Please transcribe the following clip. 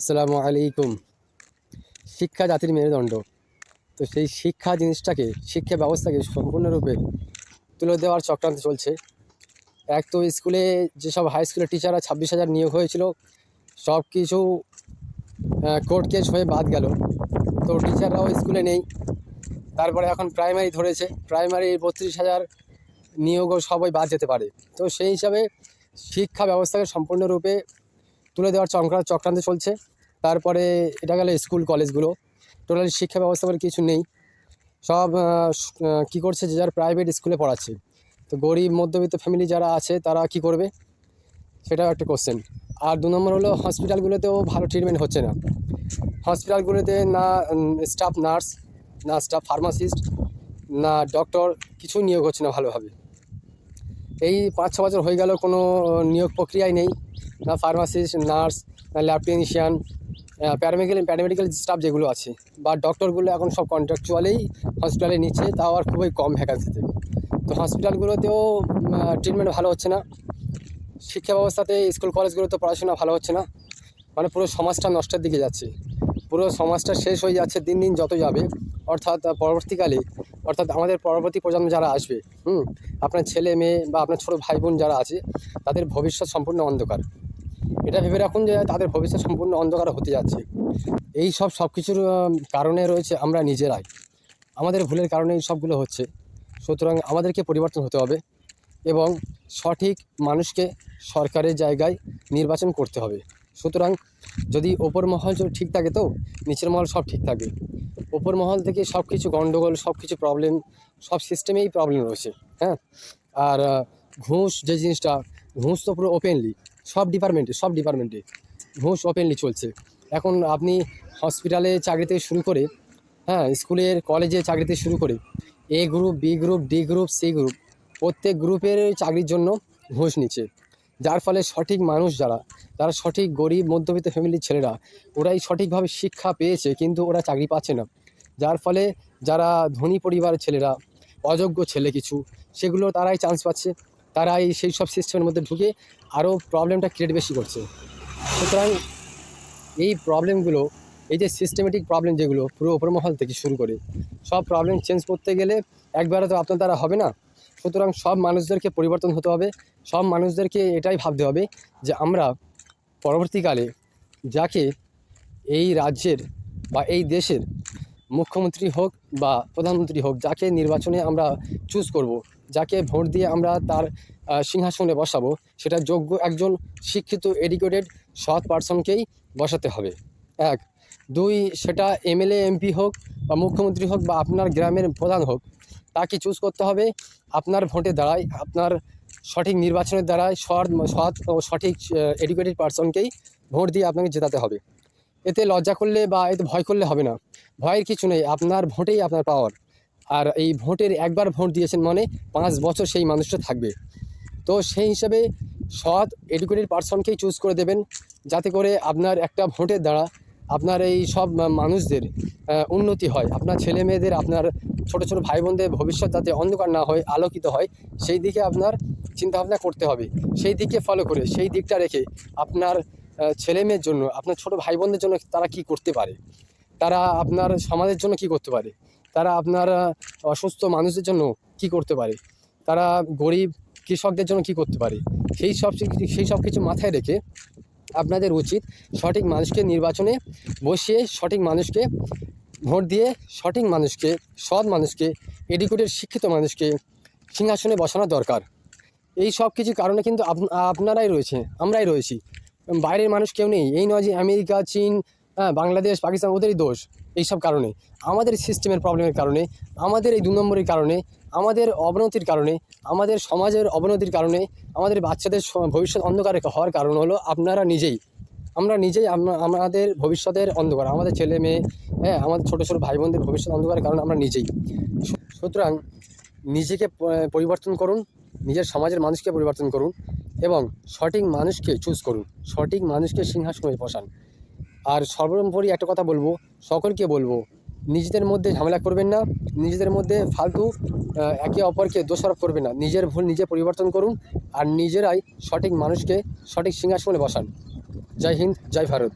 আসসালামু আলাইকুম। শিক্ষা জাতির মেরুদণ্ড। তো সেই শিক্ষা জিনিসটাকে, শিক্ষা ব্যবস্থাকে সম্পূর্ণরূপে তুলে দেওয়ার চক্রান্ত চলছে। এক তো স্কুলে যেসব হাই স্কুলের টিচাররা ছাব্বিশ হাজার নিয়োগ হয়েছিল, সব কিছু কোর্ট কেস হয়ে বাদ গেল। তো টিচাররাও স্কুলে নেই। তারপরে এখন প্রাইমারি ধরেছে। প্রাইমারি বত্রিশ হাজার নিয়োগও সবাই বাদ যেতে পারে। তো সেই হিসাবে শিক্ষা ব্যবস্থাকে সম্পূর্ণরূপে তুলে দেওয়ার চক্রা চক্রান্ত চলছে। তারপরে এটা গেল স্কুল, কলেজগুলো। টোটালি শিক্ষা ব্যবস্থা বলে কিছু নেই। সব কী করছে যে যার প্রাইভেট স্কুলে পড়াচ্ছে। তো গরিব, মধ্যবিত্ত ফ্যামিলি যারা আছে, তারা কি করবে? সেটাও একটা কোশ্চেন আর দু নম্বর হলো হসপিটালগুলোতেও ভালো ট্রিটমেন্ট হচ্ছে না। হসপিটালগুলোতে না স্টাফ নার্স না স্টাফ ফার্মাসিস্ট না ডক্টর কিছুই নিয়োগ হচ্ছে না ভালোভাবে। এই পাঁচ ছ বছর হয়ে গেল, কোনো নিয়োগ প্রক্রিয়াই নেই। না ফার্মাসিস্ট নার্স না lab technician paramedical paramedical staff যেগুলো আছে। বা ডক্টরগুলো এখন সব কন্ট্রাকচুয়ালেই হসপিটালে নিচ্ছে, তাও আর খুবই কম ভ্যাকান্সিতে তো। হসপিটালগুলোতেও ট্রিটমেন্ট ভালো হচ্ছে না। শিক্ষা ব্যবস্থাতে স্কুল কলেজগুলোতে পড়াশোনা ভালো হচ্ছে না। মানে পুরো সমাজটা নষ্টের দিকে যাচ্ছে। পুরো সমাজটা শেষ হয়ে যাচ্ছে, দিন দিন যত যাবে। অর্থাৎ পরবর্তীকালে অর্থাৎ আমাদের পরবর্তী প্রজন্ম যারা আসবে, হুম, আপনার ছেলে, মেয়ে বা আপনার ছোটো ভাই বোন যারা আছে, তাদের ভবিষ্যৎ সম্পূর্ণ অন্ধকার। এটা ভেবে রাখুন যে তাদের ভবিষ্যৎ সম্পূর্ণ অন্ধকার হতে যাচ্ছে। এই সব সব কিছুর কারণে রয়েছে আমরা নিজেরাই। আমাদের ভুলের কারণে এই সবগুলো হচ্ছে। সুতরাং আমাদেরকে পরিবর্তন হতে হবে এবং সঠিক মানুষকে সরকারের জায়গায় নির্বাচন করতে হবে। সুতরাং যদি ওপর মহল ঠিক থাকে তো, নিচের মহল সব ঠিক থাকবে। ওপর মহল থেকে সব কিছু গণ্ডগোল সব কিছু প্রবলেম সব সিস্টেমেই প্রবলেম রয়েছে হ্যাঁ? আর ঘুষ যে জিনিসটা, ঘুষ তো পুরো ওপেনলি সব ডিপার্টমেন্টে সব ডিপার্টমেন্টে ঘুষ ওপেনলি চলছে। এখন আপনি হসপিটালে চাকরি থেকে শুরু করে হ্যাঁ স্কুলের কলেজে চাকরি থেকে শুরু করে A group B group D group C group প্রত্যেক গ্রুপের চাকরির জন্য ঘুষ নিচ্ছে। যার ফলে সঠিক মানুষ যারা যারা সঠিক গরিব, মধ্যবিত্ত ফ্যামিলির ছেলেরা, ওরাই সঠিকভাবে শিক্ষা পেয়েছে, কিন্তু ওরা চাকরি পাচ্ছে না। যার ফলে যারা ধনী পরিবারের ছেলেরা, অযোগ্য ছেলে কিছু, সেগুলো তারাই চান্স পাচ্ছে। তারাই সেই সব সিস্টেমের মধ্যে ঢুকে আরও প্রবলেমটা ক্রিয়েট বেশি করছে। সুতরাং এই প্রবলেমগুলো এই যে সিস্টেমেটিক প্রবলেম যেগুলো পুরো ওপর মহল থেকে শুরু করে, সব প্রবলেম চেঞ্জ করতে গেলে একবারে তো আপনার দ্বারা হবে না। সুতরাং সব মানুষদেরকে পরিবর্তন হতে হবে। সব মানুষদেরকে এটাই ভাবতে হবে যে আমরা পরবর্তীকালে যাকে এই রাজ্যের বা এই দেশের মুখ্যমন্ত্রী হোক বা প্রধানমন্ত্রী হোক, যাকে নির্বাচনে আমরা চুজ করব, যাকে ভোট দিয়ে আমরা তার সিংহাসনে বসাবো, সেটা যোগ্য একজন শিক্ষিত এডুকেটেড সৎ পার্সনকেই বসাতে হবে। এক। দুই, সেটা এমএলএ, এমপি হোক বা মুখ্যমন্ত্রী হোক বা আপনার গ্রামের প্রধান হোক, তাকে চুজ করতে হবে আপনার ভোটে দাঁড়ায়, আপনার সঠিক নির্বাচনের দ্বারায় সৎ সৎ ও সঠিক এডুকেটেড পার্সনকেই ভোট দিয়ে আপনাকে জেতাতে হবে। এতে লজ্জা করলে বা এতে ভয় করলে হবে না। ভয়ের কিছু নেই, আপনার ভোটেই আপনার পাওয়ার আর এই ভোটের একবার ভোট দিয়েছেন মানে পাঁচ বছর সেই মানুষটা থাকবে। তো সেই হিসাবে সৎ এডুকেটেড পার্সনকেই চুজ করে দেবেন, যাতে করে আপনার একটা ভোটের দ্বারা আপনার এই সব মানুষদের উন্নতি হয়। আপনার ছেলে মেয়েদের, আপনার ছোট ছোট ভাই বোনদের ভবিষ্যৎ যাতে অন্ধকার না হয়, আলোকিত হয়, সেই দিকে আপনার চিন্তাভাবনা করতে হবে। সেই দিকে ফলো করে, সেই দিকটা রেখে আপনার ছেলে মেয়ের জন্য, আপনার ছোট ভাই বোনদের জন্য তারা কি করতে পারে? তারা আপনার সমাজের জন্য কি করতে পারে? তারা আপনার অসুস্থ মানুষদের জন্য কি করতে পারে? তারা গরিব কৃষকদের জন্য কি করতে পারে? সেই সব সেই সব কিছু মাথায় রেখে আপনাদের উচিত সঠিক মানুষকে নির্বাচনে বসিয়ে সঠিক মানুষকে ভোট দিয়ে সঠিক মানুষকে, সৎ মানুষকে এডুকেটেড শিক্ষিত মানুষকে সিংহাসনে বসানো দরকার। এই সব কিছু কারণে কিন্তু আপ- আপনারাই রয়েছে, আমরাই রয়েছি। বাইরের মানুষ কেউ নেই। এই নয় যে আমেরিকা, চীন হ্যাঁ বাংলাদেশ, পাকিস্তান, ওদেরই দোষ। এইসব কারণে। আমাদের সিস্টেমের প্রবলেমের কারণে, আমাদের এই দু নম্বরের কারণে, আমাদের অবনতির কারণে, আমাদের সমাজের অবনতির কারণে, আমাদের বাচ্চাদের ভবিষ্যৎ অন্ধকারে হওয়ার কারণ হলো আপনারা নিজেই। আমরা নিজেই আমাদের ভবিষ্যতের অন্ধকার। আমাদের ছেলে মেয়ে হ্যাঁ আমাদের ছোটো ছোটো ভাই বোনদের ভবিষ্যৎ অন্ধকারের কারণ আমরা নিজেই। সুতরাং নিজেকে পরিবর্তন করুন, নিজের সমাজের মানুষকে পরিবর্তন করুন। এবং সঠিক মানুষকে চুজ করুন। সঠিক মানুষকে সিংহাসনে বসান। আর সর্বোপরি একটা কথা বলব, সকলকে বলব, নিজেদের মধ্যে ঝামেলা করবেন না, নিজেদের মধ্যে ফালতু একে অপরকে দোষারোপ করবেন না। নিজের ভুল নিজে পরিবর্তন করুন আর নিজেরাই সঠিক মানুষকে সঠিক সিংহাসনে বসান। জয় হিন্দ, জয় ভারত।